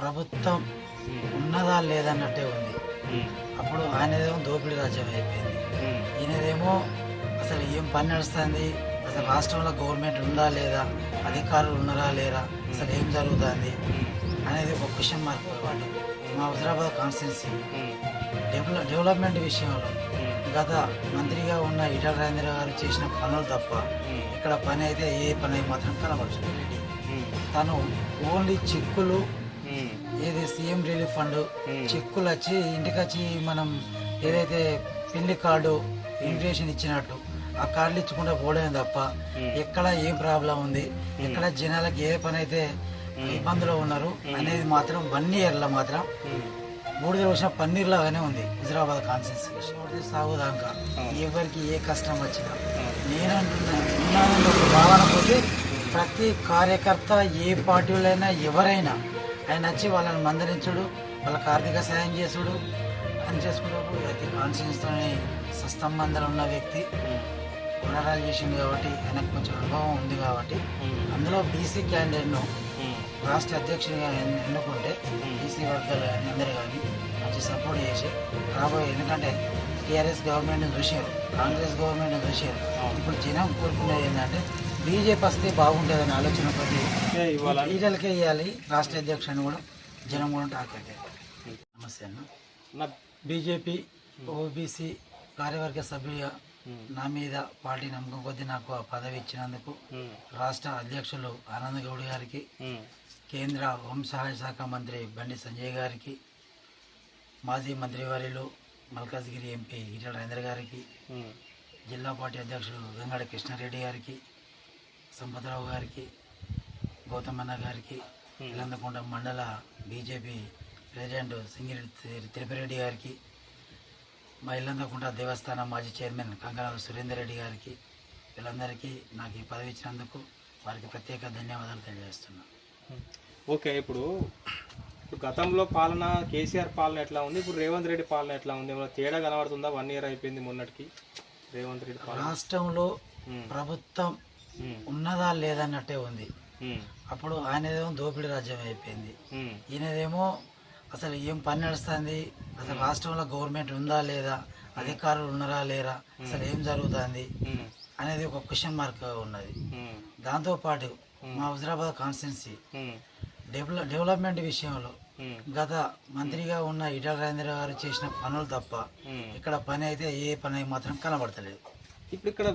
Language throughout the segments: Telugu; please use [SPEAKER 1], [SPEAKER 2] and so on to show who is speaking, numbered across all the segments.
[SPEAKER 1] ప్రభుత్వం ఉన్నదా లేదన్నట్టే ఉంది. అప్పుడు ఆయనదేమో దోపిడీ రాజ్యం అయిపోయింది. ఈయనదేమో అసలు ఏం పని నడుస్తుంది? అసలు రాష్ట్రంలో గవర్నమెంట్ ఉందా లేదా? అధికారులు ఉన్నారా లేరా? అసలు ఏం జరుగుతుంది? అనేది ఒక క్వశ్చన్ మార్క్ పాటు. మా హుజరాబాద్ కాన్స్టిట్యున్సీ డెవలప్ డెవలప్మెంట్ విషయంలో గత మంత్రిగా ఉన్న ఈటల రాజేంద్ర గారు చేసిన పనులు తప్ప ఇక్కడ పని అయితే ఏ పని మాత్రం కనబడుతుంది తను ఓన్లీ చిక్కులు ఏది సీఎం రిలీఫ్ ఫండ్?
[SPEAKER 2] Hmm.
[SPEAKER 1] చెక్కులు వచ్చి ఇంటికి వచ్చి మనం ఏదైతే పెళ్ళి కార్డు ఇన్విటేషన్ ఇచ్చినట్టు ఆ కార్డులు ఇచ్చకుండా పోవడమే తప్ప
[SPEAKER 2] Hmm.
[SPEAKER 1] ఎక్కడ ఏం ప్రాబ్లం ఉంది? ఎక్కడ జనాలకు ఏ పని అయితే ఇబ్బందులు ఉన్నారు అనేది మాత్రం వన్ ఇయర్లో మాత్రం బూడిద వచ్చిన పన్నీర్ లాగానే ఉంది హుజరాబాద్ కాన్స్టిట్యూన్సీ. సాగుదాకా ఎవరికి ఏ కష్టం వచ్చినా. నేను అంటున్నా ఉన్నానని ఒక భావన పోతే ప్రతి కార్యకర్త ఏ పార్టీలైనా ఎవరైనా ఆయన వచ్చి వాళ్ళని మందలించుడు వాళ్ళకి ఆర్థిక సాయం చేసుడు అని చేసుకుంటూ ప్రతి కాన్స్టిట్యూన్స్తోనే సస్తంబంధాలు ఉన్న వ్యక్తి పోరాటాలు చేసిండు కాబట్టి ఆయనకు కొంచెం అనుభవం ఉంది కాబట్టి అందులో బీసీ క్యాండిడేట్ను రాష్ట్ర అధ్యక్షుడిగా ఎన్- ఎన్నుకుంటే బీసీ వర్గాలు కానీ అందరూ కానీ మంచి సపోర్ట్ చేసి రాబోయే ఎందుకంటే టీఆర్ఎస్ గవర్నమెంట్ చూసారు కాంగ్రెస్ గవర్నమెంట్ చూసారు ఇప్పుడు జనం కోరుకునేది ఏంటంటే బీజేపీ వస్తే బాగుంటుందని ఆలోచన ఈటలకే ఇవ్వాలి రాష్ట్ర అధ్యక్షుని కూడా జనం కూడా టాకెట్ నమస్తే అన్న. బీజేపీ ఓబీసీ కార్యవర్గ సభ్యుడిగా
[SPEAKER 2] ఉమ్,
[SPEAKER 1] నా మీద పార్టీ నమ్మకం కొద్దీ నాకు ఆ పదవి ఇచ్చినందుకు రాష్ట్ర అధ్యక్షులు ఆనంద్ గౌడ్ గారికి కేంద్ర హోంసహాయ శాఖ మంత్రి బండి సంజయ్ గారికి మాజీ మంత్రివర్యులు మల్కాజ్గిరి ఎంపీ ఈటల రాజేంద్ర గారికి జిల్లా పార్టీ అధ్యక్షుడు వెంగళ కృష్ణారెడ్డి గారికి సంపతరావు గారికి గౌతమన్న గారికి ఇల్లందకొండ మండల బీజేపీ ప్రెసిడెంట్ సింగిరెడ్డి తి- తిరుపతిరెడ్డి గారికి మా ఇల్లందకుంట దేవస్థానం మాజీ చైర్మన్ కంకణాల సురేందర్ రెడ్డి గారికి వీళ్ళందరికీ నాకు ఈ పదవి ఇచ్చినందుకు వారికి ప్రత్యేక ధన్యవాదాలు తెలియజేస్తున్నాను.
[SPEAKER 2] ఓకే ఇప్పుడు ఇప్పుడు గతంలో పాలన కేసీఆర్ పాలన ఎట్లా ఉంది? ఇప్పుడు రేవంత్ రెడ్డి పాలన ఎట్లా ఉంది? ఏమైనా తేడా కనబడుతుందా? వన్ ఇయర్ అయిపోయింది మొన్నటికి రేవంత్ రెడ్డి
[SPEAKER 1] రాష్ట్రంలో ప్రభుత్వం ఉన్నదా లేదన్నట్టే ఉంది.
[SPEAKER 2] ఉమ్,
[SPEAKER 1] అప్పుడు ఆయనదేమో దోపిడీ రాజ్యం అయిపోయింది.
[SPEAKER 2] ఉమ్,
[SPEAKER 1] ఈయనదేమో అసలు ఏం పని నడుస్తుంది? అసలు రాష్ట్రంలో గవర్నమెంట్ ఉందా లేదా? అధికారులు ఉన్నారా లేరా? అసలు ఏం జరుగుతుంది? అనేది ఒక క్వశ్చన్ మార్క్ ఉన్నది. దాంతోపాటు మా హుజరాబాద్ కాన్స్టిట్యున్సీ డెవలప్మెంట్ విషయంలో గత మంత్రిగా ఉన్న ఈటల రాజేంద్ర గారు చేసిన పనులు తప్ప. ఇక్కడ పని అయితే ఏ పని మాత్రం కనబడతలేదు.
[SPEAKER 2] ఇప్పుడు ఇక్కడ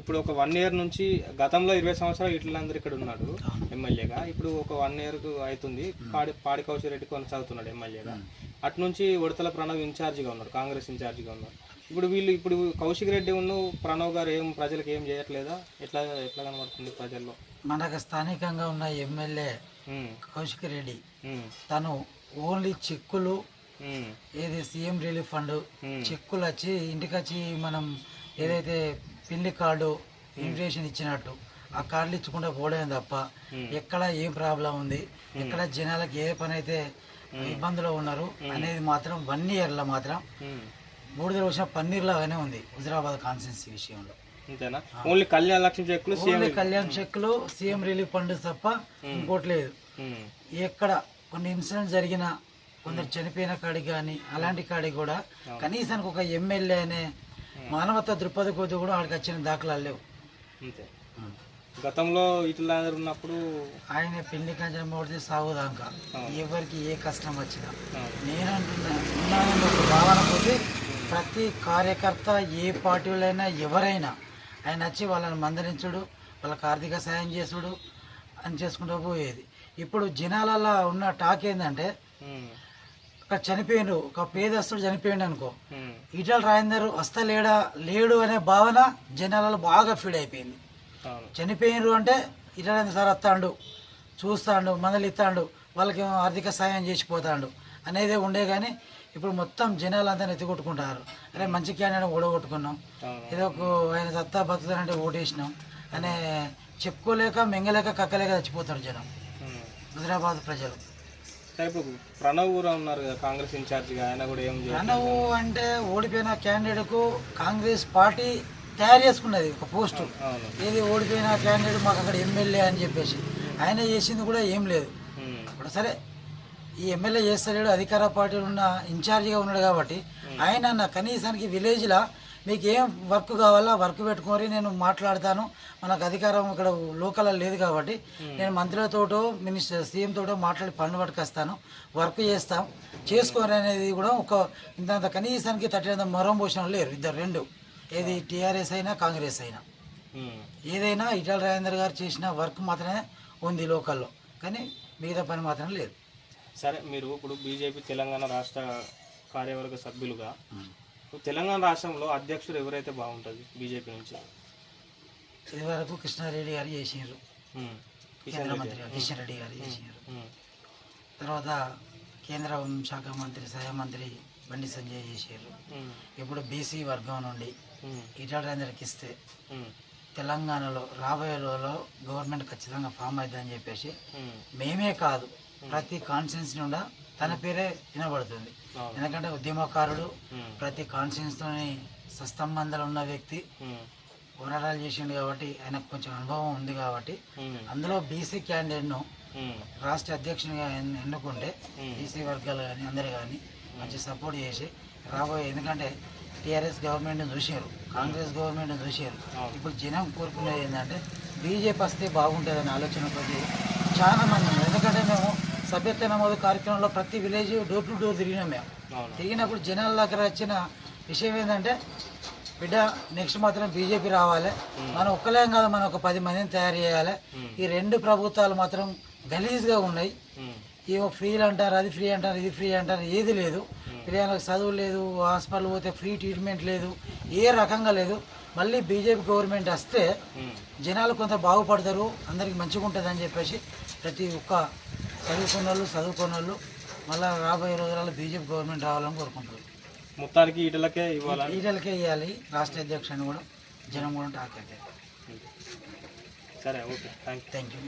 [SPEAKER 2] ఇప్పుడు ఒక వన్ ఇయర్ నుంచి గతంలో ఇరవై సంవత్సరాలు ఇట్లందరూ ఇక్కడ ఉన్నాడు ఎమ్మెల్యేగా. ఇప్పుడు ఒక వన్ ఇయర్ అవుతుంది పాడి పాడి కౌశల్ రెడ్డి కొనసాగుతున్నాడు ఎమ్మెల్యేగా. అటు నుంచి ఉడతల ప్రణవ్ ఇన్ఛార్జిగా ఉన్నాడు కాంగ్రెస్ ఇన్ఛార్జిగా ఉన్నాడు. ఇప్పుడు వీళ్ళు ఇప్పుడు కౌశిక్ రెడ్డి ఉన్న ప్రణవ్ గారు ఏం ప్రజలకు ఏం చేయట్లేదా? ఎట్లా ఎట్లా కనబడుతుంది ప్రజల్లో?
[SPEAKER 1] మనకు స్థానికంగా ఉన్న ఎమ్మెల్యే కౌశిక్ రెడ్డి. తను ఓన్లీ చెక్కులు ఏది సీఎం రిలీఫ్ ఫండ్. చెక్కులు వచ్చి ఇంటికి వచ్చి మనం ఏదైతే పెళ్ళి కార్డు ఇన్విటేషన్ ఇచ్చినట్టు ఆ కార్డులు ఇచ్చకుండా పోవడమే తప్ప ఎక్కడ ఏం ప్రాబ్లం ఉంది ఎక్కడ జనాలకు ఏ పని అయితే ఇబ్బందులు ఉన్నారు అనేది మాత్రం వన్ ఇయర్లో మాత్రం. బూడిద వచ్చిన పన్నీర్ లాగానే ఉంది హుజరాబాద్ కాన్స్టిట్యున్సీ విషయంలో.
[SPEAKER 2] ఓన్లీ కళ్యాణ లక్ష్మి చెక్కులు
[SPEAKER 1] ఓన్లీ కళ్యాణ్ చెక్కులు సీఎం రిలీఫ్ ఫండ్ తప్ప ఇంకోటి లేదు. ఎక్కడ కొన్ని ఇన్సిడెంట్ జరిగిన కొందరు చనిపోయిన కాడికి కానీ అలాంటి కాడికి కూడా కనీసానికి ఒక ఎమ్మెల్యే అనే మానవతా దృక్పథ కొద్ది కూడా వాడికి వచ్చిన దాఖలాలు లేవు.
[SPEAKER 2] అంతే. గతంలో ఇట్లా ఉన్నప్పుడు
[SPEAKER 1] ఆయన పెళ్ళి కంచెం పడితే సాగుదాకా. ఎవరికి ఏ కష్టం వచ్చినా. నేను ఒక భావన పోతే ప్రతి కార్యకర్త ఏ పార్టీలైనా ఎవరైనా ఆయన వచ్చి వాళ్ళని మందలించుడు వాళ్ళకి ఆర్థిక సాయం చేసుడు అని చేసుకుంటూ పోయేది. ఇప్పుడు జనాలలో ఉన్న టాక్ ఏంటంటే ఒక చనిపోయిండు ఒక పేదస్తుడు చనిపోయిండు అనుకో. ఈటల రాజేందర్ వస్తా లేడా లేడు అనే భావన జనాలలో బాగా ఫీడ్ అయిపోయింది. చనిపోయినరు అంటే ఈటల రాజేందర్ సార్ వస్తాడు చూస్తాడు మందలు ఇస్తాడు వాళ్ళకి ఆర్థిక సాయం చేసిపోతాడు అనేది ఉండే కానీ ఇప్పుడు మొత్తం జనాలంతా ఎత్తుకొట్టుకుంటారు అరే మంచి క్యాండిడేట్ ఓడగొట్టుకున్నాం. ఏదో ఒక ఆయన సత్తా బతుకుతానంటే ఓటేసినాం అనే చెప్పుకోలేక మింగలేక కక్కలేక చచ్చిపోతారు జనం. హుజరాబాద్ ప్రజలు.
[SPEAKER 2] ఇప్పుడు ప్రణవ్ కూడా ఉన్నారు కదా కాంగ్రెస్ ఇన్ఛార్జిగా ఆయన కూడా ఏం
[SPEAKER 1] ప్రణవ్ అంటే ఓడిపోయిన క్యాండిడేట్కు కాంగ్రెస్ పార్టీ తయారు చేసుకున్నది ఒక పోస్టు. ఏది ఓడిపోయిన క్యాండిడేట్ మాకు అక్కడ ఎమ్మెల్యే అని చెప్పేసి. ఆయన చేసింది కూడా ఏం లేదు. ఇప్పుడు సరే ఈ ఎమ్మెల్యే చేస్తలేడు అధికార పార్టీలో ఉన్న ఇన్ఛార్జిగా ఉన్నాడు కాబట్టి ఆయన కనీసానికి విలేజ్లో మీకు ఏం వర్క్ కావాలా వర్క్ పెట్టుకొని నేను మాట్లాడతాను. మనకు అధికారం ఇక్కడ లోకల్ లేదు కాబట్టి నేను మంత్రులతోటో మినిస్టర్ సీఎం తోటో మాట్లాడి పనులు పట్టుకొస్తాను. వర్క్ చేస్తాం. చేసుకోరు అనేది కూడా ఒక ఇంత కనీసానికి తట్టినంత మొరం పోసిన వాళ్ళు లేరు. ఇద్దరు రెండు. ఏది టీఆర్ఎస్ అయినా కాంగ్రెస్ అయినా. ఏదైనా ఇటల రాజేందర్ గారు చేసిన వర్క్ మాత్రమే ఉంది లోకల్లో. కానీ మిగతా పని మాత్రం లేదు.
[SPEAKER 2] సరే మీరు ఇప్పుడు బీజేపీ తెలంగాణ రాష్ట్ర కార్యవర్గ సభ్యులుగా తెలంగాణ రాష్ట్రంలో అధ్యక్షుడు ఎవరైతే బాగుంటుంది బీజేపీ నుంచి
[SPEAKER 1] ఇది వరకు కృష్ణారెడ్డి గారు చేసినారు కేంద్ర. మంత్రి కిషన్ రెడ్డి గారు చేసినారు. తర్వాత కేంద్ర హోంశాఖ మంత్రి సహాయ మంత్రి బండి సంజయ్ చేసారు. ఇప్పుడు బీసీ వర్గం నుండి రాజేందర్కి ఇస్తే. తెలంగాణలో రాబోయే రోజుల్లో గవర్నమెంట్ ఖచ్చితంగా ఫామ్ అవుతుందని చెప్పేసి. మేమే కాదు ప్రతి కాన్స్టిట్యూన్స్ నుండి తన పేరే వినబడుతుంది. ఎందుకంటే ఉద్యమకారుడు. ప్రతి కాన్స్టిట్యూన్స్తోని సస్తంబంధాలు ఉన్న వ్యక్తి. పోరాటాలు చేసిండు కాబట్టి ఆయనకు కొంచెం అనుభవం ఉంది కాబట్టి. అందులో బీసీ క్యాండిడేట్ను. రాష్ట్ర అధ్యక్షునిగా ఎన్- ఎన్నుకుంటే. బీసీ వర్గాలు కానీ అందరు కానీ మంచి సపోర్ట్ చేసి రాబోయే ఎందుకంటే టీఆర్ఎస్ గవర్నమెంట్ని చూసారు కాంగ్రెస్ గవర్నమెంట్ని చూసారు. ఇప్పుడు జనం కోరుకునేది ఏంటంటే బీజేపీ వస్తే బాగుంటుందనే ఆలోచన కొద్ది చాలా మంది ఎందుకంటే మేము సభ్యత్వ నమోదు కార్యక్రమంలో ప్రతి విలేజ్ డోర్ టు డోర్ తిరిగినాం మేము. తిరిగినప్పుడు జనాల దగ్గర వచ్చిన విషయం ఏంటంటే బిడ్డ నెక్స్ట్ మాత్రం బీజేపీ రావాలి. మనం ఒక్కలేం కాదు మనం ఒక పది మందిని తయారు చేయాలి. ఈ రెండు ప్రభుత్వాలు మాత్రం గలీజ్గా ఉన్నాయి. ఏవో ఫ్రీలు అంటారు అది ఫ్రీ అంటారు ఇది ఫ్రీ అంటారు ఏది లేదు. పిల్లలకు చదువు లేదు హాస్పిటల్ పోతే ఫ్రీ ట్రీట్మెంట్ లేదు ఏ రకంగా లేదు. మళ్ళీ బీజేపీ గవర్నమెంట్ వస్తే. జనాలు కొంత బాగుపడతారు అందరికి మంచిగా ఉంటుంది అని చెప్పేసి ప్రతి ఒక్క చదువుకున్న వాళ్ళు చదువుకున్న వాళ్ళు మళ్ళీ రాబోయే రోజులలో బీజేపీ గవర్నమెంట్ రావాలని కోరుకుంటారు
[SPEAKER 2] మొత్తానికి ఈటలకే ఇవ్వాలని
[SPEAKER 1] ఈటలకే ఇవ్వాలి. రాష్ట్ర అధ్యక్షుని కూడా జనం కూడా టాక్ అయితే
[SPEAKER 2] సరే ఓకే.
[SPEAKER 1] Thank you